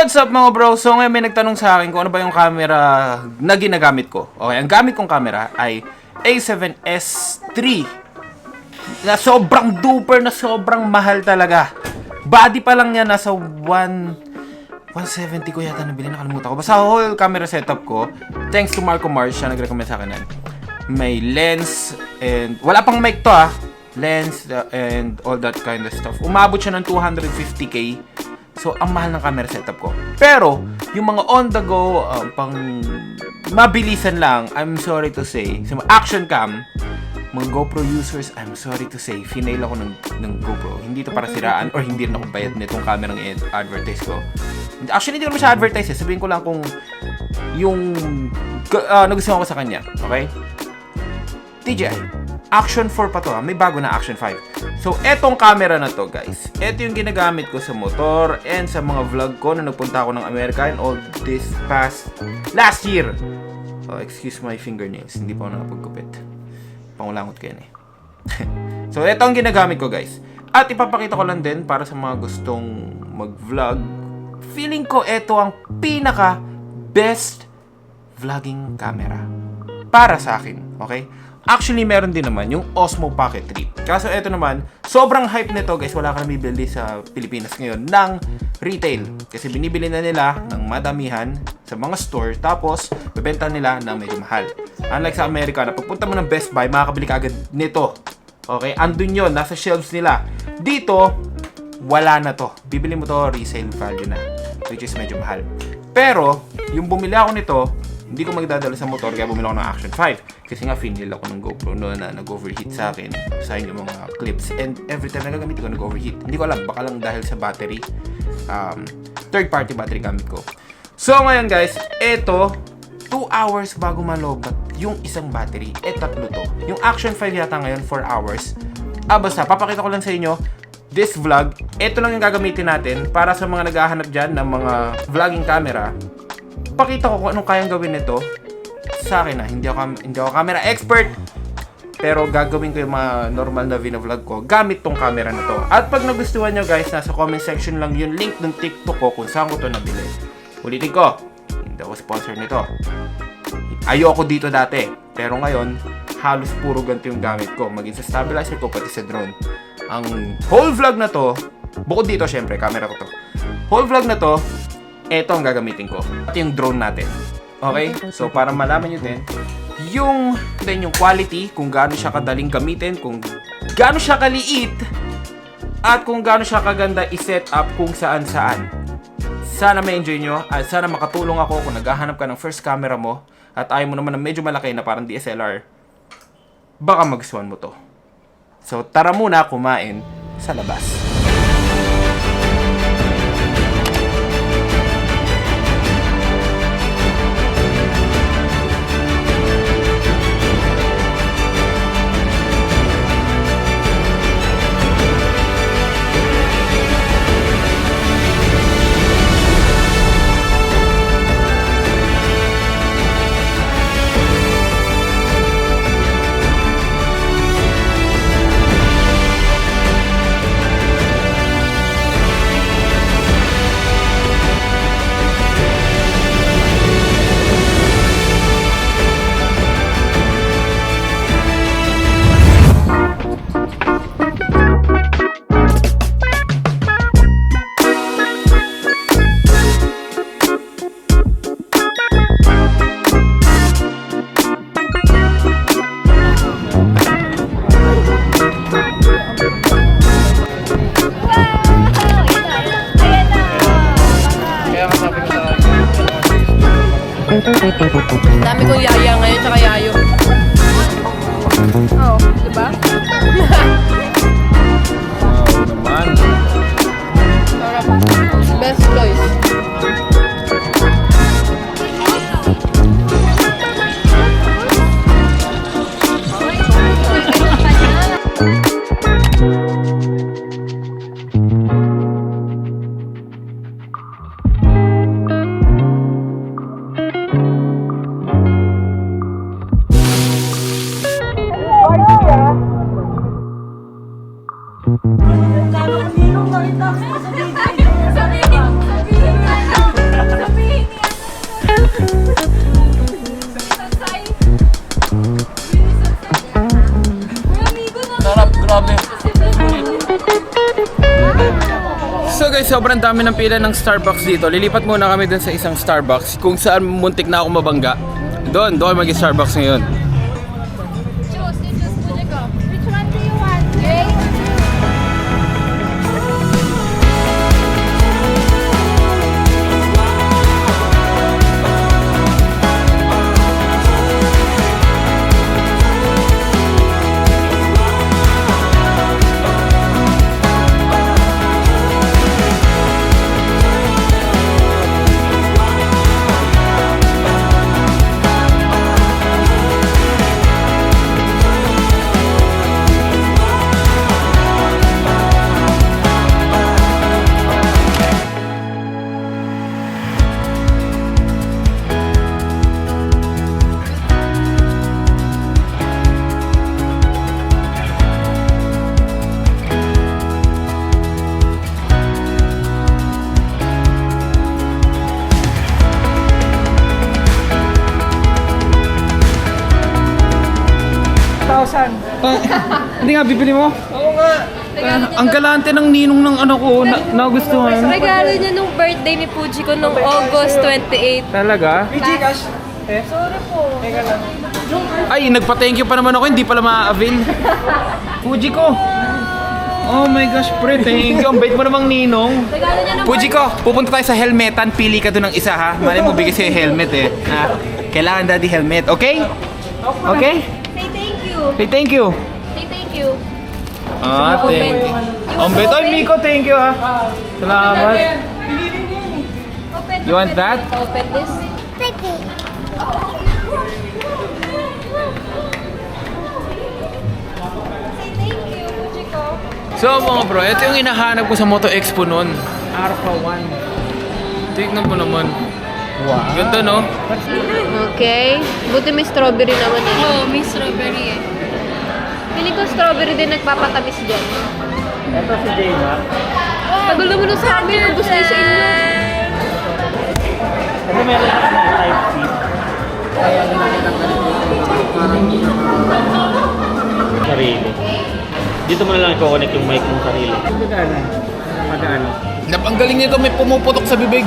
What's up mga bro? So ngayon may nagtanong sa akin kung ano ba yung camera na ginagamit ko. Okay, ang gamit kong camera ay A7S III na sobrang duper na sobrang mahal talaga. Body pa lang niya nasa 1 170 ko yata nabili, nakalimutan ko. Basta whole camera setup ko, thanks to Marco Mars, siya nag-recommend sa akin. May lens and wala pang mic to ah. Lens uh, and all that kind of stuff. Umabot siya ng 250k. So, ang mahal ng camera setup ko. Pero, yung mga on the go, um, pang mabilisan lang, I'm sorry to say, sa mga action cam, mga GoPro users, I'm sorry to say, finail ako ng, ng GoPro. Hindi to para siraan or hindi rin ako bayad nitong camera ng advertise ko. Actually, hindi ko naman siya advertise eh. Sabihin ko lang kung yung uh, nagustuhan ko sa kanya. Okay? DJI. Action 4 pa to ha. May bago na Action 5. So, etong camera na to guys. Ito yung ginagamit ko sa motor and sa mga vlog ko na nagpunta ako ng Amerika and all this past last year. Oh, excuse my fingernails. Hindi pa ako nakapagkupit. Pangulangot ko yan eh. so, ito ang ginagamit ko guys. At ipapakita ko lang din para sa mga gustong mag-vlog. Feeling ko ito ang pinaka best vlogging camera para sa akin. Okay? Actually, meron din naman yung Osmo Pocket 3. Kaso ito naman, sobrang hype nito guys. Wala ka na bibili sa Pilipinas ngayon ng retail. Kasi binibili na nila ng madamihan sa mga store. Tapos, bebenta nila ng medyo mahal. Unlike sa Amerika, na pagpunta mo ng Best Buy, makakabili ka agad nito. Okay? Andun yun, nasa shelves nila. Dito, wala na to. Bibili mo to resale value na. Which is medyo mahal. Pero, yung bumili ako nito, hindi ko magdadala sa motor kaya bumili ako ng Action 5 kasi nga finil ako ng GoPro noon na nag-overheat sa akin sa yung mga clips. And every time na gagamit ko nag-overheat. Hindi ko alam baka lang dahil sa battery um, third party battery gamit ko. So ngayon guys eto 2 hours bago malobat yung isang battery. Eh tatlo to. Yung Action 5 yata ngayon 4 hours. Ah basta papakita ko lang sa inyo this vlog. Eto lang yung gagamitin natin para sa mga naghahanap dyan ng mga vlogging camera pakita ko kung anong kayang gawin nito. Sa akin na hindi ako hindi ako camera expert pero gagawin ko yung mga normal na vlog ko gamit tong camera na to. At pag nagustuhan nyo guys nasa comment section lang yung link ng tiktok ko kung saan ko to nabili. Ulitin ko hindi ako sponsor nito. Ayoko dito dati pero ngayon halos puro ganito yung gamit ko. Maging sa stabilizer ko pati sa drone. Ang whole vlog na to bukod dito syempre camera ko to. Whole vlog na to eto ang gagamitin ko. At yung drone natin. Okay? So, para malaman nyo din, yung, din yung quality, kung gaano siya kadaling gamitin, kung gaano siya kaliit, at kung gaano siya kaganda i-set up kung saan saan. Sana may enjoy nyo, at sana makatulong ako kung naghahanap ka ng first camera mo, at ayaw mo naman ng medyo malaki na parang DSLR, baka magustuhan mo to. So, tara muna kumain sa labas. Dami kong yaya ngayon, tsaka yayo. Oh, sobrang dami ng pila ng Starbucks dito. Lilipat muna kami dun sa isang Starbucks kung saan muntik na ako mabangga. Doon, doon mag Starbucks ngayon. Hindi nga, bibili mo? Oo nga. ang galante ng ninong ng ano ko, na, nagustuhan. Regalo niya nung birthday ni Fuji ko nung August 28. Talaga? Ay, nagpa-thank you pa naman ako, hindi pala ma-avail. Fuji ko. Oh my gosh, pre, thank you. Ang bait mo namang ninong. Regalo niya nung Fuji ko, pupunta tayo sa helmetan. Pili ka doon ng isa ha. Mali mo bigay sa'yo helmet eh. Ha? Kailangan daddy helmet, okay? Okay? You. Say thank you. Say thank you. Ah, thank you. Ang bait. Ay, Miko, thank you ha. Salamat. Open. You want that? Open this. Say thank you, ko. So mga bro, ito yung hinahanap ko sa Moto Expo noon. Alpha 1. Tignan mo naman. Wow. Ganda no? Okay. Buti may strawberry naman eh. Oo, may strawberry din nagpapatamis dyan. Ito si Jaina. Tagulo mo na sa amin, ubus na sa inyo. Ito meron sa type C. Sarili. Dito mo na lang i-connect yung mic mong sarili. Nap, ang galing nito, may pumuputok sa bibig.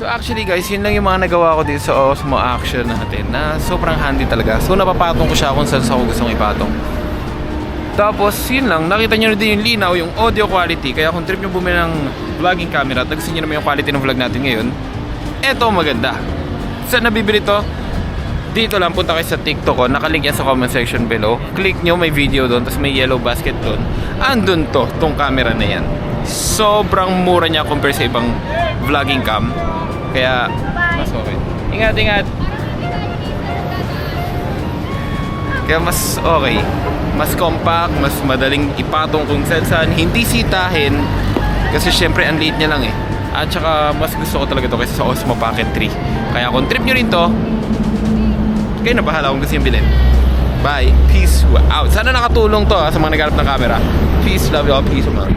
So actually guys, yun lang yung mga nagawa ko dito sa Osmo Action natin na sobrang handy talaga. So napapatong ko siya kung saan sa ako gustong ipatong. Tapos yun lang, nakita nyo na din yung linaw, yung audio quality. Kaya kung trip nyo bumili ng vlogging camera at nagustuhan nyo naman yung quality ng vlog natin ngayon, eto maganda. Saan nabibili to? Dito lang, punta kayo sa TikTok ko. Nakalink yan sa comment section below. Click nyo, may video doon, tapos may yellow basket doon. Andun to, tong camera na yan. Sobrang mura niya compare sa ibang vlogging cam. Kaya, mas okay. Ingat, ingat. Kaya mas okay. Mas compact, mas madaling ipatong kung saan saan. Hindi sitahin. Kasi syempre, ang liit niya lang eh. At saka, mas gusto ko talaga to kaysa sa Osmo Pocket 3. Kaya kung trip nyo rin to, kayo na bahala kung gusto yung bilhin. Bye. Peace out. Sana nakatulong to ah, sa mga naghanap ng camera. Peace, love you all. Peace, man.